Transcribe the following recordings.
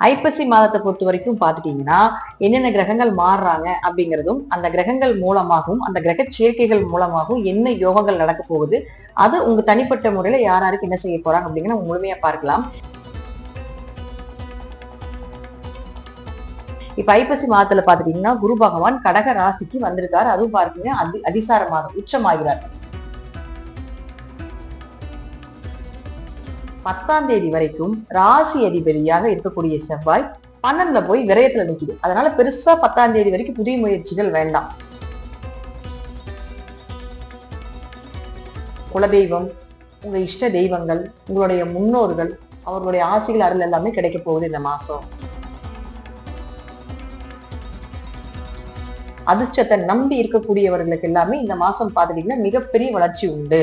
ஐப்பசி மாதத்தை பொறுத்த வரைக்கும் பாத்துட்டீங்கன்னா என்னென்ன கிரகங்கள் மாறுறாங்க அப்படிங்கிறதும் அந்த கிரகங்கள் மூலமாகவும் அந்த கிரக சேர்க்கைகள் மூலமாகவும் என்ன யோகங்கள் நடக்க போகுது அது உங்க தனிப்பட்ட முறையில யார் யாருக்கு என்ன செய்ய போறாங்க அப்படிங்கிற முழுமையா பார்க்கலாம். இப்ப ஐப்பசி மாதத்துல பாத்துட்டீங்கன்னா குரு பகவான் கடக ராசிக்கு வந்திருக்காரு. அதுவும் பார்த்தீங்கன்னா அதி அதிசார மாதம் உச்சமாகிறார். பத்தாம் தேதி வரைக்கும் ராசி அதிபதியாக இருக்கக்கூடிய செவ்வாய் பன்னெண்டுல போய் விரயத்துல நிக்குது. அதனால பெருசா பத்தாம் தேதி வரைக்கும் புதிய முயற்சிகள் வேண்டாம். குலதெய்வம் உங்க இஷ்ட தெய்வங்கள் உங்களுடைய முன்னோர்கள் அவர்களுடைய ஆசைகள் அருள் எல்லாமே கிடைக்க போகுது இந்த மாசம். அதிர்ஷ்டத்தை நம்பி இருக்கக்கூடியவர்களுக்கு எல்லாமே இந்த மாசம் பார்த்துட்டீங்கன்னா மிகப்பெரிய வளர்ச்சி உண்டு.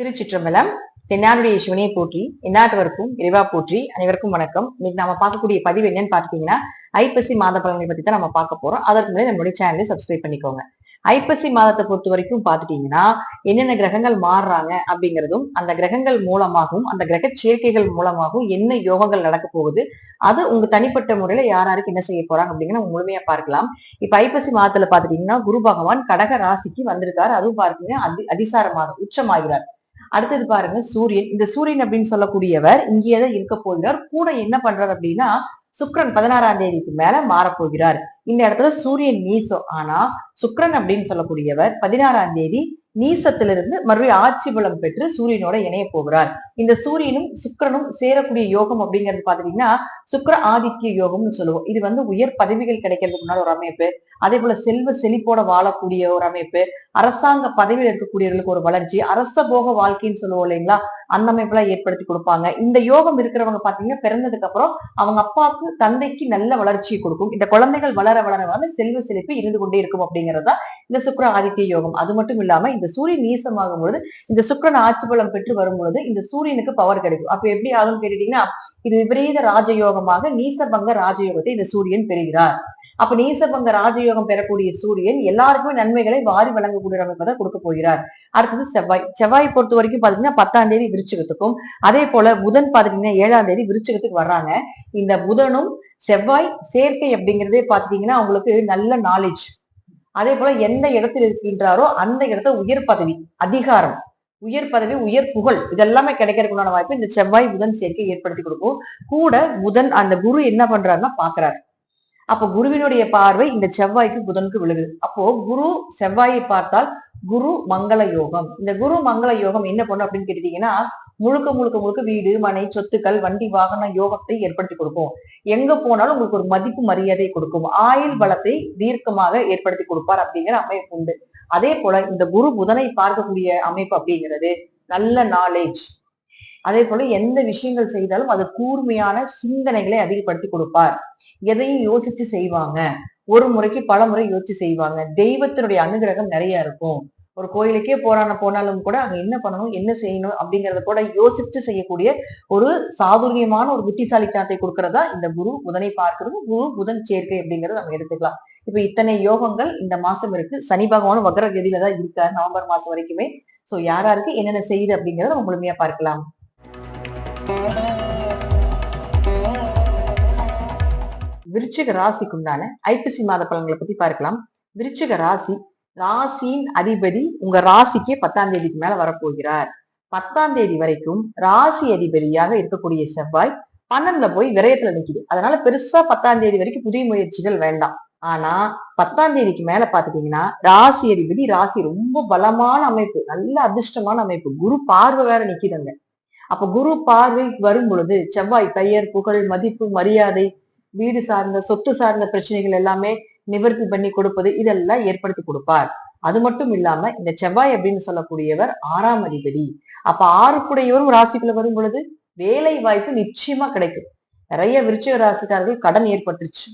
திருச்சிற்றம்பலம் தென்னாடுடைய சிவனையை போற்றி எந்நாட்டவருக்கும் இறைவா போற்றி அனைவருக்கும் வணக்கம். இன்னைக்கு நாம பார்க்கக்கூடிய பதிவு என்னன்னு பாத்தீங்கன்னா ஐப்பசி மாத பலன்களை பத்தி தான் நம்ம பார்க்க போறோம். அதற்கு முன்னாடி நம்மளுடைய சேனலை சப்ஸ்கிரைப் பண்ணிக்கோங்க. ஐப்பசி மாதத்தை பொறுத்த வரைக்கும் பாத்துட்டீங்கன்னா என்னென்ன கிரகங்கள் மாறுறாங்க அப்படிங்கிறதும் அந்த கிரகங்கள் மூலமாகவும் அந்த கிரக சேர்க்கைகள் மூலமாகவும் என்ன யோகங்கள் நடக்க போகுது அது உங்க தனிப்பட்ட முறையில யார் யாருக்கு என்ன செய்ய போறாங்க அப்படிங்கிற நம்ம முழுமையா பார்க்கலாம். இப்ப ஐப்பசி மாதத்துல பாத்துட்டீங்கன்னா குரு பகவான் கடக ராசிக்கு வந்திருக்காரு. அதுவும் பாத்தீங்கன்னா அதி அதிசாரமாக உச்சமாகிறார். அடுத்தது பாருங்க சூரியன். இந்த சூரியன் அப்படின்னு சொல்லக்கூடியவர் இங்கேதான் இருக்க போகிறார். கூட என்ன பண்றார் அப்படின்னா சுக்ரன் பதினாறாம் தேதிக்கு மேல மாறப்போகிறார். இந்த இடத்துல சூரியன் நீசோ. ஆனா சுக்ரன் அப்படின்னு சொல்லக்கூடியவர் பதினாறாம் தேதி நீசத்திலிருந்து மறுபடியும் ஆட்சி பலம் பெற்று சூரியனோட இணைய போகிறார். இந்த சூரியனும் சுக்கிரனும் சேரக்கூடிய யோகம் அப்படிங்கிறது பாத்தீங்கன்னா சுக்கர ஆதித்ய யோகம்னு சொல்லுவோம். இது வந்து உயர் பதவிகள் கிடைக்கிறதுக்கு முன்னாடி ஒரு அமைப்பு. அதே போல செல்வ செழிப்போட வாழக்கூடிய ஒரு அமைப்பு. அரசாங்க பதவியில் இருக்கக்கூடியவர்களுக்கு ஒரு வளர்ச்சி. அரச போக வாழ்க்கைன்னு சொல்லுவோம் இல்லைங்களா? அந்த அமைப்பெல்லாம் ஏற்படுத்தி கொடுப்பாங்க. இந்த யோகம் இருக்கிறவங்க பாத்தீங்கன்னா பிறந்ததுக்கு அப்புறம் அவங்க அப்பாவுக்கு தந்தைக்கு நல்ல வளர்ச்சியை கொடுக்கும். இந்த குழந்தைகள் வளர வளர வளர செல்வ செழிப்பு இருந்து கொண்டே இருக்கும் அப்படிங்கறத இந்த சுக்கிர ஆதித்ய யோகம். அது மட்டும் இல்லாம இந்த சூரியன் நீசமாகும் பொழுது இந்த சுக்கரன் ஆட்சி பலம் பெற்று வரும் பொழுது இந்த சூரியனுக்கு பவர் கிடைக்கும். அப்ப எப்படி ஆகும் கேட்டீங்கன்னா இது விபரீத ராஜயோகமாக நீசபங்க ராஜயோகத்தை இந்த சூரியன் பெறுகிறார். அப்ப நீசபங்க ராஜயோகம் பெறக்கூடிய சூரியன் எல்லாருக்குமே நன்மைகளை வாரி வழங்கக்கூடிய அமைப்பை கொடுக்க போகிறார். அடுத்தது செவ்வாய். செவ்வாய் பொறுத்த வரைக்கும் பாத்தீங்கன்னா பத்தாம் தேதி விருச்சிகத்துக்கும் அதே போல புதன் பாத்தீங்கன்னா ஏழாம் தேதி விருச்சகத்துக்கு வர்றாங்க. இந்த புதனும் செவ்வாய் சேர்க்கை அப்படிங்கிறதே பாத்தீங்கன்னா அவங்களுக்கு நல்ல நாலேஜ் அதே போல எந்த இடத்தில் இருக்கின்றாரோ அந்த இடத்த உயர் பதவி அதிகாரம் உயர் பதவி உயர் புகழ் இதெல்லாமே கிடைக்கிறதுக்குண்டான வாய்ப்பு இந்த செவ்வாய் புதன் சேர்க்கை ஏற்படுத்தி கொடுக்கும். கூட புதன் அந்த குரு என்ன பண்றாருன்னா பாக்குறாரு அப்ப குருவினுடைய பார்வை இந்த செவ்வாய்க்கு புதனுக்கு விழுகுது. அப்போ குரு செவ்வாயை பார்த்தால் குரு மங்கள யோகம். இந்த குரு மங்கள யோகம் என்ன பண்ணும் அப்படின்னு கேட்டீங்கன்னா முழுக்க முழுக்க முழுக்க வீடு மனை சொத்துக்கள் வண்டி வாகன யோகத்தை ஏற்படுத்தி கொடுக்கும். எங்க போனாலும் உங்களுக்கு ஒரு மதிப்பு மரியாதை கொடுக்கும். ஆயுள் பலத்தை தீர்க்கமாக ஏற்படுத்தி கொடுப்பார் அப்படிங்கிற அமைப்பு உண்டு. அதே போல இந்த குரு புதனை பார்க்கக்கூடிய அமைப்பு அப்படிங்கிறது நல்ல நாலேஜ் அதே போல எந்த விஷயங்கள் செய்தாலும் அது கூர்மையான சிந்தனைகளை அதிகப்படுத்தி கொடுப்பார். எதையும் யோசிச்சு செய்வாங்க. ஒரு முறைக்கு பல முறை யோசிச்சு செய்வாங்க. தெய்வத்தினுடைய அனுகிரகம் நிறைய இருக்கும். ஒரு கோயிலுக்கே போறான போனாலும் கூட அங்க என்ன பண்ணணும் என்ன செய்யணும் அப்படிங்கறத கூட யோசிச்சு செய்யக்கூடிய ஒரு சாதுரியமான ஒரு புத்திசாலித்தனத்தை கொடுக்கறதா இந்த குரு புதனை பார்க்கிறது. குரு புதன் சேர்க்கை அப்படிங்கறத நம்ம எடுத்துக்கலாம். இப்ப இத்தனை யோகங்கள் இந்த மாசம் இருக்கு. சனி பகவான் வக்ர கதியில தான் இருக்காரு நவம்பர் மாசம் வரைக்குமே. சோ யாராருக்கு என்னென்ன செய்யுது அப்படிங்கறத நம்ம முழுமையா பார்க்கலாம். விருச்சிக ராசிக்குண்டான ஐபிசி ஐப்பசி மாத பலன்களை பத்தி பார்க்கலாம். விருச்சிக ராசி ராசியின் அதிபதி உங்க ராசிக்கே பத்தாம் தேதிக்கு மேல வரப்போகிறார். பத்தாம் தேதி வரைக்கும் ராசி அதிபதியாக இருக்கக்கூடிய செவ்வாய் பன்னெண்டுல போய் விரயத்துல நிக்குது. அதனால பெருசா பத்தாம் தேதி வரைக்கும் புதிய முயற்சிகள் வேண்டாம். ஆனா பத்தாம் தேதிக்கு மேல பாத்துட்டீங்கன்னா ராசி அதிபதி ராசி ரொம்ப பலமான அமைப்பு நல்ல அதிர்ஷ்டமான அமைப்பு. குரு பார்வை வேற நிக்குதுங்க. அப்ப குரு பார்வை வரும் பொழுது செவ்வாய் பெயர் புகழ் மதிப்பு மரியாதை வீடு சார்ந்த சொத்து சார்ந்த பிரச்சனைகள் எல்லாமே நிவர்த்தி பண்ணி கொடுப்பது இதெல்லாம் ஏற்படுத்தி கொடுப்பார். அது மட்டும் இல்லாம இந்த செவ்வாய் அப்படின்னு சொல்லக்கூடியவர் ஆறாம் அதிபதி. அப்ப ஆறுக்குடையவரும் ராசிக்குள்ள வரும் பொழுது வேலை வாய்ப்பு நிச்சயமா கிடைக்கும். நிறைய விருச்சிக ராசிக்காரர்கள் கடன் ஏற்பட்டுருச்சு.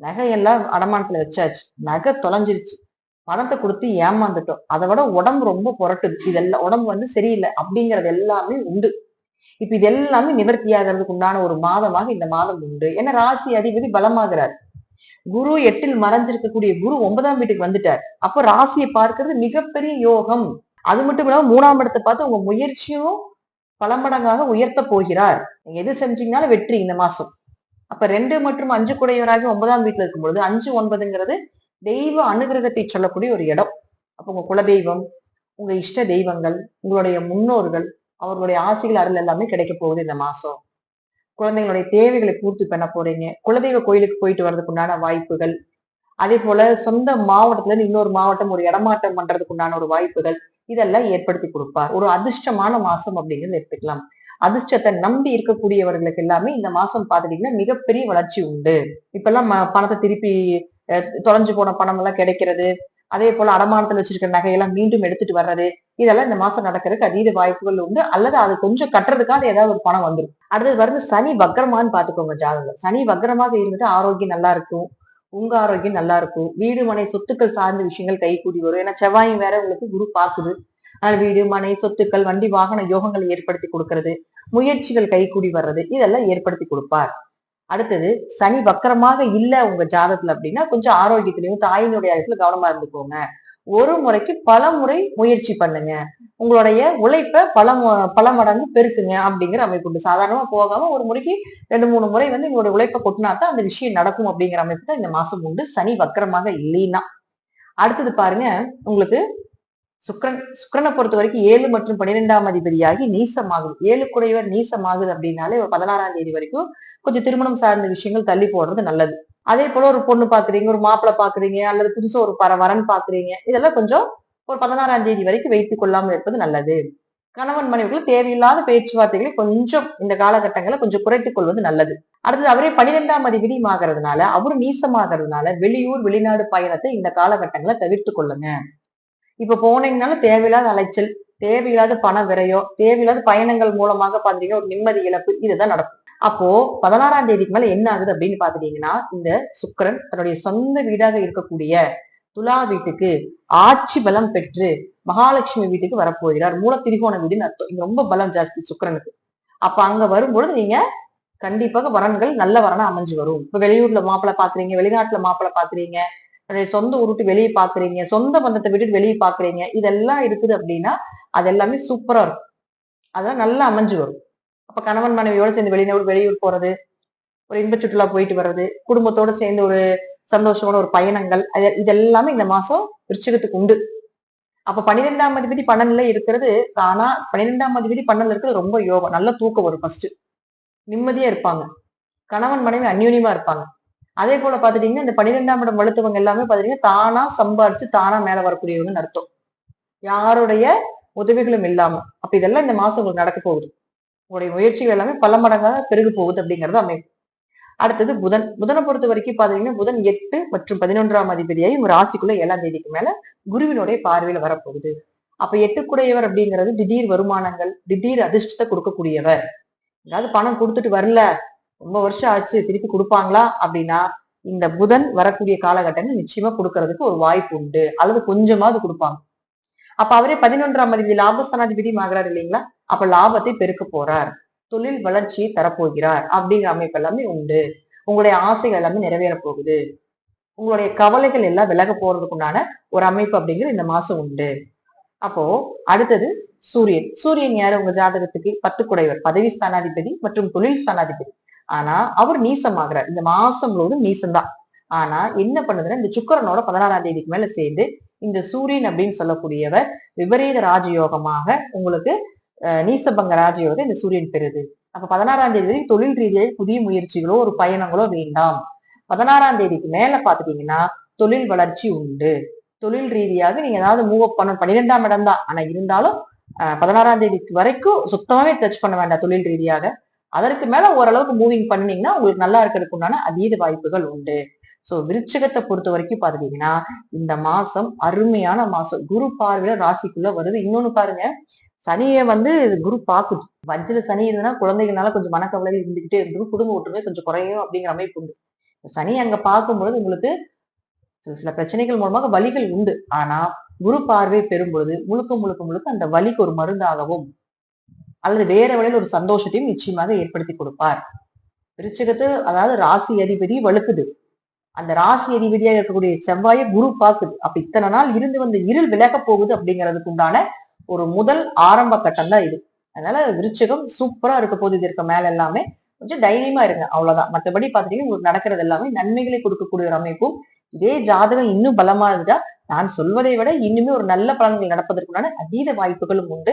நகையெல்லாம் அடமானத்துல வச்சாச்சு. நகை தொலைஞ்சிருச்சு. பணத்தை கொடுத்து ஏமாந்துட்டோம். அதை விட உடம்பு ரொம்ப புரட்டுது. இதெல்லாம் உடம்பு வந்து சரியில்லை அப்படிங்கறது எல்லாமே உண்டு. இப்ப இது எல்லாமே நிவர்த்தி ஆகிறதுக்கு உண்டான ஒரு மாதமாக இந்த மாதம் உண்டு. ஏன்னா ராசி அதிபதி பலமாகிறார். குரு எட்டில் மறைஞ்சிருக்கக்கூடிய குரு ஒன்பதாம் வீட்டுக்கு வந்துட்டார். அப்ப ராசியை பார்க்கறது மிகப்பெரிய யோகம். அது மட்டும் இல்லாம மூணாம் இடத்தை பார்த்து உங்க முயற்சியும் பல மடங்காக உயர்த்த போகிறார். நீங்க எது செஞ்சீங்கனாலும் வெற்றி இந்த மாசம். அப்ப ரெண்டு மற்றும் அஞ்சு குடையவராக ஒன்பதாம் வீட்டுல இருக்கும் பொழுது அஞ்சு ஒன்பதுங்கிறது தெய்வ அனுகிரகத்தை சொல்லக்கூடிய ஒரு இடம். அப்ப உங்க குலதெய்வம் உங்க இஷ்ட தெய்வங்கள் உங்களுடைய முன்னோர்கள் அவர்களுடைய ஆசைகள் அருள் எல்லாமே கிடைக்க போகுது இந்த மாசம். குழந்தைங்களுடைய தேவைகளை பூர்த்தி பண்ண போறீங்க. குலதெய்வ கோயிலுக்கு போயிட்டு வர்றதுக்கு உண்டான வாய்ப்புகள். அதே போல சொந்த மாவட்டத்துல இருந்து இன்னொரு மாவட்டம் ஒரு இடமாற்றம் பண்றதுக்கு உண்டான ஒரு வாய்ப்புகள். இதெல்லாம் ஏற்படுத்தி கொடுப்பார். ஒரு அதிர்ஷ்டமான மாசம் அப்படிங்கிறது எடுத்துக்கலாம். அதிர்ஷ்டத்தை நம்பி இருக்கக்கூடியவர்களுக்கு எல்லாமே இந்த மாசம் பாத்துட்டீங்கன்னா மிகப்பெரிய வளர்ச்சி உண்டு. இப்பெல்லாம் ம- பணத்தை திருப்பி அஹ், தொலைஞ்சு போன பணம் எல்லாம் கிடைக்கிறது. அதே போல அடமானத்துல வச்சிருக்கிற நகையெல்லாம் மீண்டும் எடுத்துட்டு வர்றது இதெல்லாம் இந்த மாசம் நடக்கிறதுக்கு அதீத வாய்ப்புகள் உண்டு. அல்லது அது கொஞ்சம் கட்டுறதுக்காக ஏதாவது ஒரு பணம் வந்துடும் அடுத்தது வந்து சனி வக்கரமான்னு பாத்துக்கோங்க ஜாதகம். சனி வக்கரமாக இருந்துட்டு ஆரோக்கியம் நல்லா இருக்கும். உங்க ஆரோக்கியம் நல்லா இருக்கும். வீடு மனை சொத்துக்கள் சார்ந்த விஷயங்கள் கைகூடி வரும். ஏன்னா செவ்வாயும் வேற உங்களுக்கு குரு பாக்குது வீடு மனை சொத்துக்கள் வண்டி வாகன யோகங்களை ஏற்படுத்தி கொடுக்கறது. முயற்சிகள் கைகூடி வர்றது. இதெல்லாம் ஏற்படுத்தி கொடுப்பார். அடுத்தது சனி வக்கரமாக இல்ல உங்க ஜாதத்துல அப்படின்னா கொஞ்சம் ஆரோக்கியத்திலையும் தாயினுடைய இடத்துல கவனமா இருந்துக்கோங்க. ஒரு முறைக்கு பல முறை முயற்சி பண்ணுங்க. உங்களுடைய உழைப்பை பல பல மடங்கு பெருக்குங்க அப்படிங்கிற அமைப்பு உண்டு. சாதாரணமா போகாம ஒரு முறைக்கு ரெண்டு மூணு முறை வந்து உங்களுடைய உழைப்பை கொட்டினா தான் அந்த விஷயம் நடக்கும் அப்படிங்கிற அமைப்பு தான் இந்த மாசம் உண்டு. சனி வக்கரமாக இல்லைன்னா. அடுத்தது பாருங்க உங்களுக்கு சுக்கிரன் சுக்கிரனை பொறுத்த வரைக்கும் ஏழு மற்றும் பன்னிரெண்டாம் அதிபதியாகி நீசமாகுது. ஏழு குடையவர் நீசமாகுது அப்படின்னாலே ஒரு பதினாறாம் தேதி வரைக்கும் கொஞ்சம் திருமணம் சார்ந்த விஷயங்கள் தள்ளி போடுறது நல்லது. அதே போல ஒரு பொண்ணு பாக்குறீங்க ஒரு மாப்பிள்ளை பாக்குறீங்க அல்லது புதுசா ஒரு பர வரன் பாக்குறீங்க இதெல்லாம் கொஞ்சம் ஒரு பதினாறாம் தேதி வரைக்கும் வைத்துக் கொள்ளாமல் இருப்பது நல்லது. கணவன் மனைவிகள் தேவையில்லாத பேச்சுவார்த்தைகளை கொஞ்சம் இந்த காலகட்டங்களை கொஞ்சம் குறைத்துக் கொள்வது நல்லது. அடுத்தது அவரே பனிரெண்டாம் அதிபதியும் ஆகிறதுனால அவரும் நீசமாகிறதுனால வெளியூர் வெளிநாடு பயணத்தை இந்த காலகட்டங்களை தவிர்த்து கொள்ளுங்க. இப்ப போனீங்கனாலும் தேவையில்லாத அலைச்சல் தேவையில்லாத பண விரையோ தேவையில்லாத பயணங்கள் மூலமாக பாத்தீங்கன்னா ஒரு நிம்மதி இழப்பு இதுதான் நடக்கும். அப்போ பதினாறாம் தேதிக்கு மேல என்ன ஆகுது அப்படின்னு பாத்துட்டீங்கன்னா இந்த சுக்கரன் தன்னுடைய சொந்த வீடாக இருக்கக்கூடிய துலா வீட்டுக்கு ஆட்சி பலம் பெற்று மகாலட்சுமி வீட்டுக்கு வரப்போகிறார். மூல திரிகோண வீடுன்னு அர்த்தம். இங்க ரொம்ப பலம் ஜாஸ்தி சுக்கிரனுக்கு. அப்ப அங்க வரும்பொழுது நீங்க கண்டிப்பாக வரன்கள் நல்ல வரனா அமைஞ்சு வரும். இப்ப வெளியூர்ல மாப்பிள்ள பாக்குறீங்க வெளிநாட்டுல மாப்பிள்ள பாக்குறீங்க சொந்த உருட்டு விட்டு வெளியே பாக்குறீங்க சொந்த பந்தத்தை விட்டுட்டு வெளியே பாக்குறீங்க இதெல்லாம் இருக்குது அப்படின்னா அது எல்லாமே சூப்பரா இருக்கும். அதெல்லாம் நல்லா அமைஞ்சு வரும். அப்ப கணவன் மனைவியோட சேர்ந்து வெளியூர் வெளியூர் போறது ஒரு இன்ப சுற்றுலா போயிட்டு வர்றது குடும்பத்தோட சேர்ந்து ஒரு சந்தோஷமான ஒரு பயணங்கள் அது- இதெல்லாமே இந்த மாசம் விருச்சிகத்துக்கு உண்டு. அப்ப பன்னிரெண்டாம் அதிபதி பன்னெண்டுல இருக்கிறது ஆனா பன்னிரெண்டாம் அதிபதி பன்னெண்டுல இருக்கிறது ரொம்ப யோகம் நல்ல தூக்கம் வரும் ஃபர்ஸ்ட் நிம்மதியா இருப்பாங்க. கணவன் மனைவி அந்யூன்யமா இருப்பாங்க. அதே போல பாத்துட்டீங்கன்னா இந்த பன்னிரெண்டாம் இடம் வலுத்தவங்க எல்லாமே பாத்தீங்கன்னா தானா சம்பாரிச்சு தானா மேல வரக்கூடியவங்கன்னு அர்த்தம். யாருடைய உதவிகளும் இல்லாம. அப்ப இதெல்லாம் இந்த மாசம் உங்களுக்கு நடக்க போகுது. உங்களுடைய முயற்சிகள் எல்லாமே பல மடங்காக பெருகு போகுது அப்படிங்கறது அமைப்பு அடுத்தது புதன். புதனை பொறுத்த வரைக்கும் பாத்தீங்கன்னா புதன் எட்டு மற்றும் பதினொன்றாம் அதிபதியாகி ஒரு ராசிக்குள்ள ஏழாம் தேதிக்கு மேல குருவினுடைய பார்வையில வரப்போகுது. அப்ப எட்டுக்குடையவர் அப்படிங்கிறது திடீர் வருமானங்கள் திடீர் அதிர்ஷ்டத்தை கொடுக்கக்கூடியவர். ஏதாவது பணம் கொடுத்துட்டு வரல. ரொம்ப வருஷம் ஆச்சு திருப்பி கொடுப்பாங்களா அப்படின்னா இந்த புதன் வரக்கூடிய காலகட்டங்கள் நிச்சயமா கொடுக்கறதுக்கு ஒரு வாய்ப்பு உண்டு. அல்லது கொஞ்சமாவது கொடுப்பாங்க. அப்ப அவரே பதினொன்றாம் அதிபதி லாபஸ்தானாதிபதியும் ஆகிறார் இல்லைங்களா? அப்ப லாபத்தை பெருக்க போறார். தொழில் வளர்ச்சியை தரப்போகிறார் அப்படிங்கிற அமைப்பு எல்லாமே உண்டு. உங்களுடைய ஆசைகள் எல்லாமே நிறைவேற போகுது. உங்களுடைய கவலைகள் எல்லாம் விலக போறதுக்குண்டான ஒரு அமைப்பு அப்படிங்கிற இந்த மாசம் உண்டு. அப்போ அடுத்தது சூரியன். சூரியன் யாரு? உங்க ஜாதகத்துக்கு பத்து குடைவர் பதவி ஸ்தானாதிபதி மற்றும் தொழில் ஸ்தானாதிபதி. ஆனா அவர் நீசமாகிறார். இந்த மாசம் முழுவதும் நீசம்தான். ஆனா என்ன பண்ணுதுன்னா இந்த சுக்கரனோட பதினாறாம் தேதிக்கு மேல சேர்ந்து இந்த சூரியன் அப்படின்னு சொல்லக்கூடியவர் விபரீத ராஜயோகமாக உங்களுக்கு நீசபங்க ராஜயோகத்தை இந்த சூரியன் பெறுது. அப்ப பதினாறாம் தேதி வரைக்கும் தொழில் ரீதியாக புதிய முயற்சிகளோ ஒரு பயணங்களோ வேண்டாம். பதினாறாம் தேதிக்கு மேல பாத்துட்டீங்கன்னா தொழில் வளர்ச்சி உண்டு. தொழில் ரீதியாக நீங்க ஏதாவது மூவ் அப் பண்ண பன்னிரெண்டாம் இடம் தான். ஆனா இருந்தாலும் பதினாறாம் தேதிக்கு வரைக்கும் சுத்தமாவே டச் பண்ண வேண்டாம் தொழில் ரீதியாக. அதற்கு மேல ஓரளவுக்கு மூவிங் பண்ணீங்கன்னா உங்களுக்கு நல்லா இருக்கிறதுக்கு உண்டான அதீத வாய்ப்புகள் உண்டு. சோ விருச்சிகத்தை பொறுத்த வரைக்கும் பாத்துட்டீங்கன்னா இந்த மாசம் அருமையான மாசம். குரு பார்வையில ராசிக்குள்ள வருது. இன்னொன்னு பாருங்க சனியை வந்து குரு பாக்குது வஞ்சில சனி இருந்ததுன்னா குழந்தைகள்னால கொஞ்சம் மனக்கவலை இருந்துகிட்டே இருந்து குடும்ப ஒற்றுமை கொஞ்சம் குறையும் அப்படிங்கிற அமைப்பு உண்டு. சனி அங்க பார்க்கும்பொழுது உங்களுக்கு சில சில பிரச்சனைகள் மூலமாக வலிகள் உண்டு. ஆனா குரு பார்வை பெறும் பொழுது முழுக்க முழுக்க முழுக்க அந்த வலிக்கு ஒரு மருந்தாகவும் அல்லது வேற வழியில் ஒரு சந்தோஷத்தையும் நிச்சயமாக ஏற்படுத்தி கொடுப்பார். விருச்சிகத்து அதாவது ராசி அதிபதி வலுக்குது. அந்த ராசி அதிபதியாக இருக்கக்கூடிய செவ்வாயை குரு பாக்குது அப்ப இத்தனை நாள் இருந்து வந்த இருள் விலக போகுது அப்படிங்கிறதுக்கு உண்டான ஒரு முதல் ஆரம்ப கட்டம் தான் இது. அதனால விருச்சகம் சூப்பரா இருக்க போகுது இது இருக்க மேல எல்லாமே. கொஞ்சம் தைரியமா இருங்க அவ்வளவுதான். மற்றபடி பாத்தீங்கன்னா உங்களுக்கு நடக்கிறது எல்லாமே நன்மைகளை கொடுக்கக்கூடிய ஒரு அமைப்பும் இதே ஜாதகம் இன்னும் பலமா இருந்தா நான் சொல்வதை விட இன்னுமே ஒரு நல்ல பலன்கள் நடப்பதற்குண்டான அதீத வாய்ப்புகளும் உண்டு.